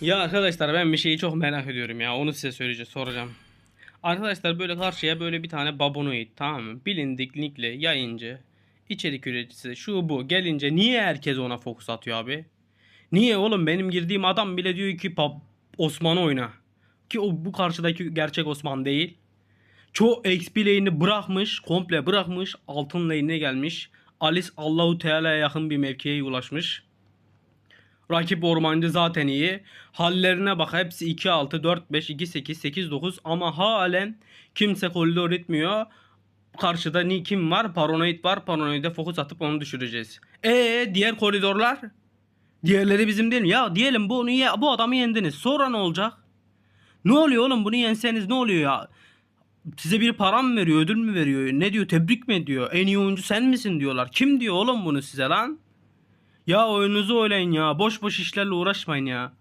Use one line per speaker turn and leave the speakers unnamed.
Ya arkadaşlar ben bir şeyi çok merak ediyorum ya. Onu size söyleyeceğim, soracağım. Arkadaşlar böyle karşıya böyle bir tane babonoid tamam mı? Bilindik linkli yayıncı, içerik üreticisi şu bu gelince niye herkes ona fokus atıyor abi? Niye oğlum benim girdiğim adam bile diyor ki "Pap- Osman oyna. Ki o bu karşıdaki gerçek Osman değil. Çoğu XP lane'i bırakmış, komple bırakmış, altın lane'ine gelmiş. Alice Allahu Teala'ya yakın bir mevkiye ulaşmış. Rakip ormancı zaten iyi. Hallerine bak hepsi 2-6, 4-5, 2-8, 8-9 ama halen kimse koridor etmiyor. Karşıda ni kim var? Paranoid var. Paranoid'e fokus atıp onu düşüreceğiz. E diğer koridorlar? Diğerleri bizim değil mi? Ya diyelim bunu ye, bu adamı yendiniz. Sonra ne olacak? Ne oluyor oğlum bunu yenseniz ne oluyor ya? Size biri para mı veriyor, ödül mü veriyor? Ne diyor, tebrik mi ediyor? En iyi oyuncu sen misin diyorlar. Kim diyor oğlum bunu size lan? Ya oyununuzu oynayın ya. Boş boş işlerle uğraşmayın ya.